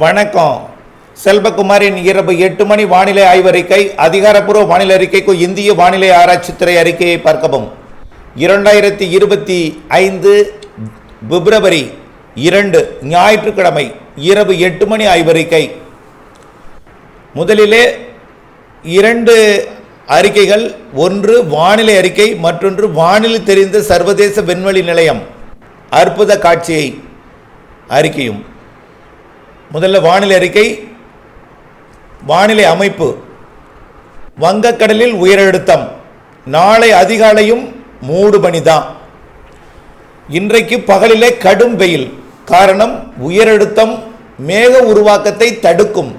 வணக்கம். செல்வகுமாரின் இரவு எட்டு மணி வானிலை ஆய்வறிக்கை அதிகாரப்பூர்வ வானிலை அறிக்கைக்கு இந்திய வானிலை ஆராய்ச்சித்துறை அறிக்கையை பார்க்கவும். இரண்டாயிரத்தி இருபத்தி ஐந்து பிப்ரவரி இரண்டு ஞாயிற்றுக்கிழமை இரவு எட்டு மணி ஆய்வறிக்கை. முதலிலே இரண்டு அறிக்கைகள் ஒன்று வானிலை அறிக்கை மற்றொன்று வானிலை தெரிந்த சர்வதேச விண்வெளி நிலையம். அற்புத காட்சியை அறிக்கையும். முதல்ல வானிலை அறிக்கை வானிலை அமைப்பு. வங்கக்கடலில் உயரழுத்தம். நாளை அதிகாலையும் மூடு பனிதான் இன்றைக்கு பகலிலே கடும் வெயில். காரணம் உயரழுத்தம் மேக உருவாக்கத்தை தடுக்கும்.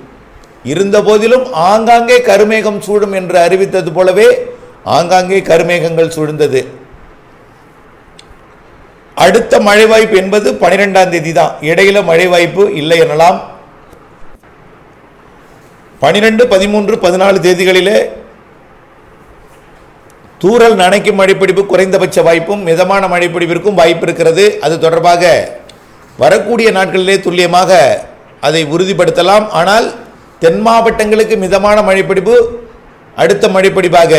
இருந்தபோதிலும் ஆங்காங்கே கருமேகம் சூடும் என்று அறிவித்தது போலவே ஆங்காங்கே கருமேகங்கள் சூழ்ந்தது. அடுத்த மழை வாய்ப்பு என்பது பனிரெண்டாம் தேதி தான் இடையில மழை வாய்ப்பு இல்லை எனலாம். பனிரெண்டு பதிமூன்று பதினாலு தேதிகளிலே தூறல் நனைக்கும் மழைப்பிடிப்பு குறைந்தபட்ச வாய்ப்பும் மிதமான மழைப்பிடிப்பிற்கும் வாய்ப்பு இருக்கிறது. அது தொடர்பாக வரக்கூடிய நாட்களிலே துல்லியமாக அதை உறுதிப்படுத்தலாம். ஆனால் தென் மாவட்டங்களுக்கு மிதமான மழைப்பிடிப்பு அடுத்த மழைப்பிடிப்பாக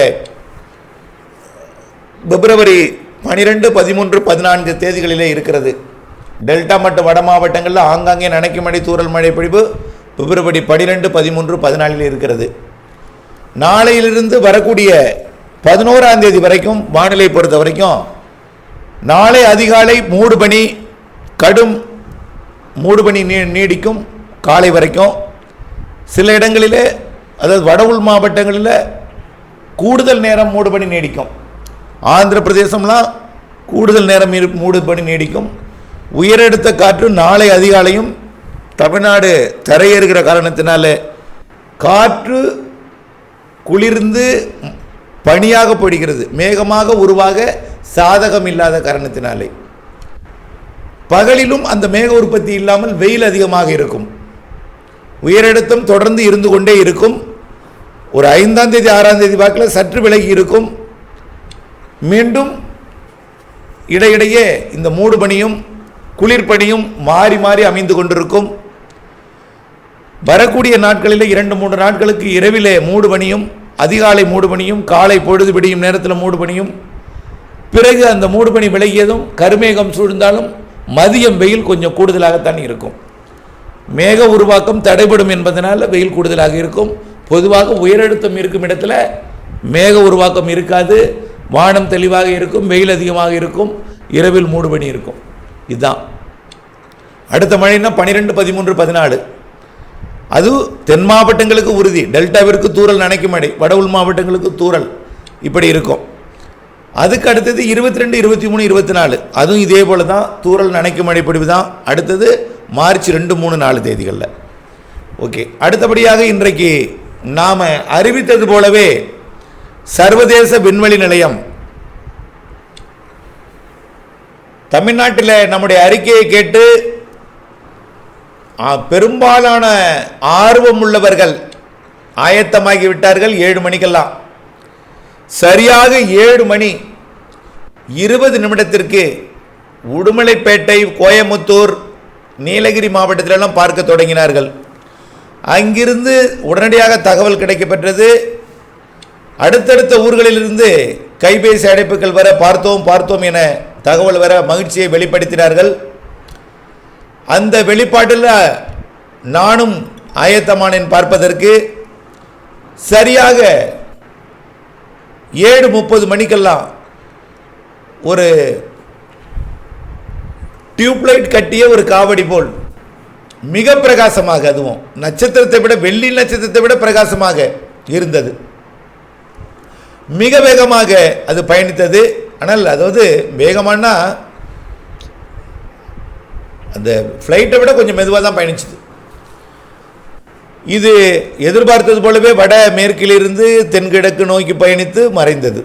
பிப்ரவரி பனிரெண்டு பதிமூன்று பதினான்கு தேதிகளிலே இருக்கிறது. டெல்டா மற்றும் வட மாவட்டங்களில் ஆங்காங்கே நனைக்கும் மழை தூரல் மழை பிடிப்பு பிப்ரவரி பனிரெண்டு பதிமூன்று பதினாலில் இருக்கிறது. நாளையிலிருந்து வரக்கூடிய பதினோராம் தேதி வரைக்கும் வானிலை பொறுத்த வரைக்கும் நாளை அதிகாலை மூடுபனி கடும் மூடுபனி நீ நீடிக்கும் காலை வரைக்கும். சில இடங்களிலே அதாவது வட உள் மாவட்டங்களில் கூடுதல் நேரம் மூடுபனி நீடிக்கும். ஆந்திர பிரதேசம்லாம் கூடுதல் நேரம் இரு- மூடுபனி நீடிக்கும். உயரெடுத்த காற்று நாளை அதிகாலையும் தமிழ்நாடு தரையேறுகிற காரணத்தினால காற்று குளிர்ந்து பனியாக பொழிகிறது மேகமாக உருவாக சாதகம் இல்லாத காரணத்தினாலே. பகலிலும் அந்த மேக உற்பத்தி இல்லாமல் வெயில் அதிகமாக இருக்கும். உயரழுத்தம் தொடர்ந்து இருந்து கொண்டே இருக்கும். ஒரு ஐந்தாம் தேதி ஆறாம் தேதி வாக்கில் சற்று விலகி இருக்கும். மீண்டும் இடையிடையே இந்த மூடுபனியும் குளிர்பனியும் மாறி மாறி அமைந்து கொண்டிருக்கும். வரக்கூடிய நாட்களில் இரண்டு மூன்று நாட்களுக்கு இரவிலே மூடுபனியும் அதிகாலை மூடுபனியும் காலை பொழுது விடியும் நேரத்தில் மூடுபனியும். பிறகு அந்த மூடுபனி விலகியதும் கருமேகம் சூழ்ந்தாலும் மதியம் வெயில் கொஞ்சம் கூடுதலாகத்தான் இருக்கும். மேக உருவாக்கம் தடைபடும் என்பதனால் வெயில் கூடுதலாக இருக்கும். பொதுவாக உயரழுத்தம் இருக்கும் இடத்துல மேக உருவாக்கம் இருக்காது. வானம் தெளிவாக இருக்கும் வெயில் அதிகமாக இருக்கும் இரவில் மூடுபனி இருக்கும். இதுதான். அடுத்த மழைன்னா பன்னிரெண்டு பதிமூன்று பதினாலு. அது தென் மாவட்டங்களுக்கு உறுதி. டெல்டாவிற்கு தூரல் நனைக்கும் மழை வட உள் மாவட்டங்களுக்கு தூறல் இப்படி இருக்கும். அதுக்கு அடுத்தது இருபத்தி ரெண்டு இருபத்தி மூணு இருபத்தி நாலு அதுவும் இதே போல தான் தூறல் நனைக்கும் மழை தான் அடுத்தது மார்ச் ரெண்டு மூணு நாலு தேதிகளில். ஓகே. அடுத்தபடியாக இன்றைக்கு நாம் அறிவித்தது போலவே சர்வதேச விண்வெளி நிலையம். தமிழ்நாட்டில் நம்முடைய அறிக்கையை கேட்டு பெரும்பாலான ஆர்வம் உள்ளவர்கள் ஆயத்தமாகி விட்டார்கள் ஏழு மணிக்கெல்லாம். சரியாக ஏழு மணி இருபது நிமிடத்திற்கு உடுமலைப்பேட்டை கோயமுத்தூர் நீலகிரி மாவட்டத்திலெல்லாம் பார்க்க தொடங்கினார்கள். அங்கிருந்து உடனடியாக தகவல் கிடைக்கப்பெற்றது. அடுத்தடுத்த ஊர்களிலிருந்து கைபேசி அழைப்புகள் வர பார்த்தோம் பார்த்தோம் என தகவல் வர மகிழ்ச்சியை வெளிப்படுத்தினார்கள். அந்த வெளிப்பாட்டில் நானும் ஆயத்தமானேன் பார்ப்பதற்கு. சரியாக ஏழு முப்பது மணிக்கெல்லாம் ஒரு டியூப்லைட் கட்டிய ஒரு காவடி போல் மிக பிரகாசமாக அதுவும் நட்சத்திரத்தை விட வெள்ளி நட்சத்திரத்தை விட பிரகாசமாக இருந்தது. மிக வேகமாக அது பயணித்தது. ஆனால் அதாவது வேகமானா அந்த ஃப்ளைட்டை விட கொஞ்சம் மெதுவாக தான் பயணிச்சுது. இது எதிர்பார்த்தது போலவே வட மேற்கிலிருந்து தென்கிழக்கு நோக்கி பயணித்து மறைந்தது.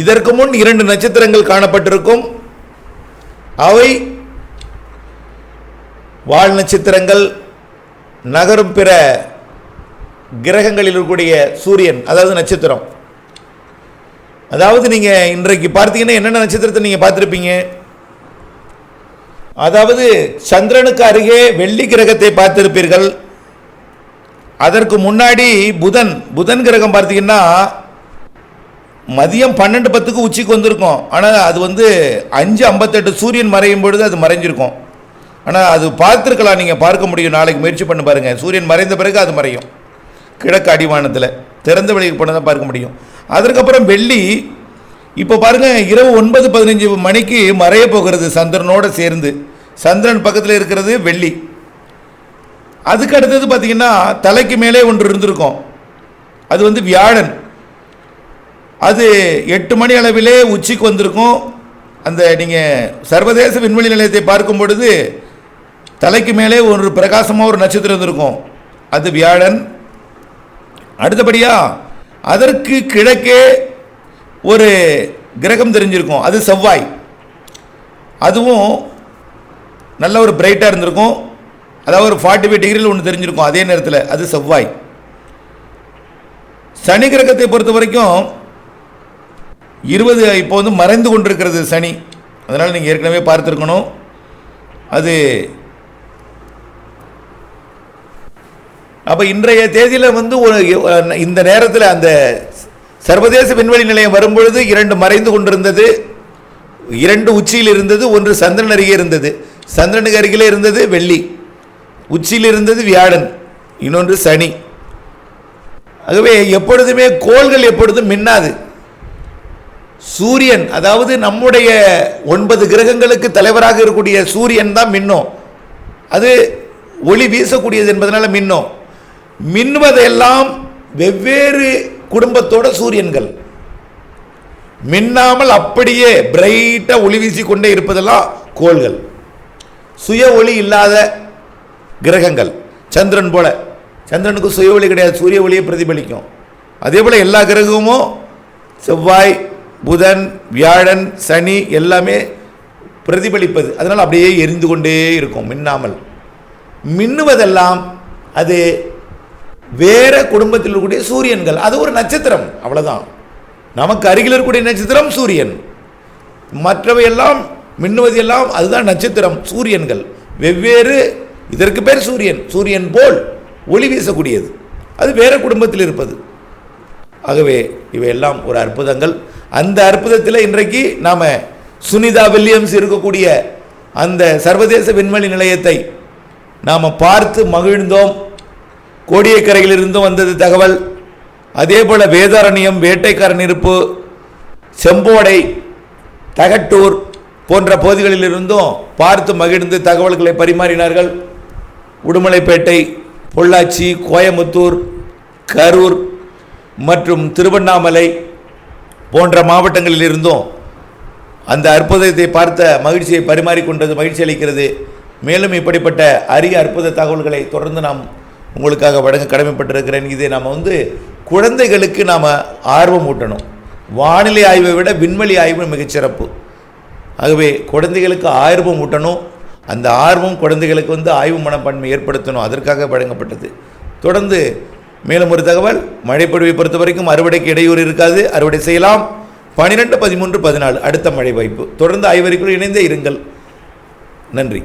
இதற்கு முன் இரண்டு நட்சத்திரங்கள் காணப்பட்டிருக்கும். அவை வால் நட்சத்திரங்கள் நகரும் பிற கிரகங்களில் இருக்கக்கூடிய சூரியன் அதாவது நட்சத்திரம். அதாவது நீங்கள் இன்றைக்கு பார்த்தீங்கன்னா என்னென்ன நட்சத்திரத்தை நீங்கள் பார்த்துருப்பீங்க? அதாவது சந்திரனுக்கு அருகே வெள்ளி கிரகத்தை பார்த்திருப்பீர்கள். அதற்கு முன்னாடி புதன் புதன் கிரகம் பார்த்தீங்கன்னா மதியம் பன்னெண்டு பத்துக்கு உச்சிக்கு வந்திருக்கும். ஆனால் அது வந்து அஞ்சு ஐம்பத்தெட்டு சூரியன் மறையும் பொழுது அது மறைஞ்சிருக்கும். ஆனால் அது பார்த்துருக்கலாம் நீங்கள் பார்க்க முடியும். நாளைக்கு முயற்சி பண்ணி பாருங்கள் சூரியன் மறைந்த பிறகு அது மறையும். கிழக்கு அடிவானத்தில். திறந்த வெளிக்கு போனால் தான் பார்க்க முடியும். அதற்கப்புறம் வெள்ளி. இப்போ பாருங்கள் இரவு ஒன்பது பதினஞ்சு மணிக்கு மறைய போகிறது சந்திரனோடு சேர்ந்து. சந்திரன் பக்கத்தில் இருக்கிறது வெள்ளி. அதுக்கு அடுத்தது பார்த்தீங்கன்னா தலைக்கு மேலே ஒன்று இருந்திருக்கும். அது வந்து வியாழன். அது எட்டு மணி அளவிலே உச்சிக்கு வந்திருக்கும். அந்த நீங்கள் சர்வதேச விண்வெளி நிலையத்தை பார்க்கும் பொழுது தலைக்கு மேலே ஒரு பிரகாசமாக ஒரு நட்சத்திரம் இருந்திருக்கும். அது வியாழன். அடுத்தபடியாக அதற்கு கிழக்கே ஒரு கிரகம் தெரிஞ்சிருக்கும். அது செவ்வாய். அதுவும் நல்ல ஒரு பிரைட்டாக இருந்திருக்கும். அதாவது ஒரு ஃபார்ட்டி ஃபைவ் டிகிரியில் ஒன்று தெரிஞ்சிருக்கும். அதே நேரத்தில் அது செவ்வாய். சனி கிரகத்தை பொறுத்த வரைக்கும் இருபது இப்போ வந்து மறைந்து கொண்டிருக்கிறது சனி. அதனால் நீங்கள் ஏற்கனவே பார்த்துருக்கணும். அது அப்போ இன்றைய தேதியில் வந்து ஒரு இந்த நேரத்தில் அந்த சர்வதேச விண்வெளி நிலையம் வரும்பொழுது இரண்டு மறைந்து கொண்டிருந்தது. இரண்டு உச்சியில் இருந்தது ஒன்று சந்திரன் அருகே இருந்தது. சந்திரனுக்கு அருகிலே இருந்தது வெள்ளி. உச்சியில் இருந்தது வியாழன் இன்னொன்று சனி. ஆகவே எப்பொழுதுமே கோள்கள் எப்பொழுதும் மின்னாது. சூரியன் அதாவது நம்முடைய ஒன்பது கிரகங்களுக்கு தலைவராக இருக்கக்கூடிய சூரியன் தான் மின்னும். அது ஒளி வீசக்கூடியது என்பதனால மின்னும். மின்னுவதெல்லாம் வெவ்வேறு குடும்பத்தோட சூரியன்கள். மின்னாமல் அப்படியே பிரைட்டாக ஒளி வீசிக்கொண்டே இருப்பதெல்லாம் கோள்கள். சுய ஒளி இல்லாத கிரகங்கள். சந்திரன் போல. சந்திரனுக்கு சுய ஒளி கிடையாது சூரிய ஒளியை பிரதிபலிக்கும். அதே போல் எல்லா கிரகமும் செவ்வாய் புதன் வியாழன் சனி எல்லாமே பிரதிபலிப்பது. அதனால் அப்படியே எரிந்து கொண்டே இருக்கும் மின்னாமல். மின்னுவதெல்லாம் அது வேற குடும்பத்தில் இருக்கக்கூடிய சூரியன்கள். அது ஒரு நட்சத்திரம். அவ்வளவுதான். நமக்கு அருகில் இருக்கக்கூடிய நட்சத்திரம் சூரியன். மற்றவை எல்லாம் மின்னுவது எல்லாம் அதுதான் நட்சத்திரம் சூரியன்கள். வெவ்வேறு இதற்கு பேர் சூரியன். சூரியன் போல் ஒளி வீசக்கூடியது. அது வேற குடும்பத்தில் இருப்பது. ஆகவே இவையெல்லாம் ஒரு அற்புதங்கள். அந்த அற்புதத்தில் இன்றைக்கு நாம் சுனிதா வில்லியம்ஸ் இருக்கக்கூடிய அந்த சர்வதேச விண்வெளி நிலையத்தை நாம் பார்த்து மகிழ்ந்தோம். கோடியக்கரையிலிருந்தும் வந்தது தகவல். அதே போல் வேதாரண்யம் வேட்டைக்காரன் இருப்பு செம்போடை தகட்டூர் போன்ற பகுதிகளிலிருந்தும் பார்த்து மகிழ்ந்து தகவல்களை பரிமாறினார்கள். உடுமலைப்பேட்டை பொள்ளாச்சி கோயமுத்தூர் கரூர் மற்றும் திருவண்ணாமலை போன்ற மாவட்டங்களில் இருந்தும் அந்த அற்புதத்தை பார்த்த மகிழ்ச்சியை பரிமாறிக்கொண்டது மகிழ்ச்சி அளிக்கிறது. மேலும் இப்படிப்பட்ட அரிய அற்புத தகவல்களை தொடர்ந்து நாம் உங்களுக்காக வழங்க கடமைப்பட்டிருக்கிறேன். இதை நாம் வந்து குழந்தைகளுக்கு நாம் ஆர்வம் ஊட்டணும். வானிலை ஆய்வை விட விண்வெளி ஆய்வு மிகச்சிறப்பு ஆகவே குழந்தைகளுக்கு ஆர்வம் ஊட்டணும். அந்த ஆர்வம் குழந்தைகளுக்கு வந்து ஆய்வு மனப்பான்மை ஏற்படுத்தணும். அதற்காக வழங்கப்பட்டது. தொடர்ந்து மேலும் ஒரு தகவல். மழைப்பொழிவை பொறுத்த வரைக்கும் அறுவடைக்கு இடையூறு இருக்காது. அறுவடை செய்யலாம். பன்னிரெண்டு பதிமூன்று பதினாலு. அடுத்த மழை வாய்ப்பு. தொடர்ந்து ஐவருக்குள் இணைந்தே இருங்கள். நன்றி.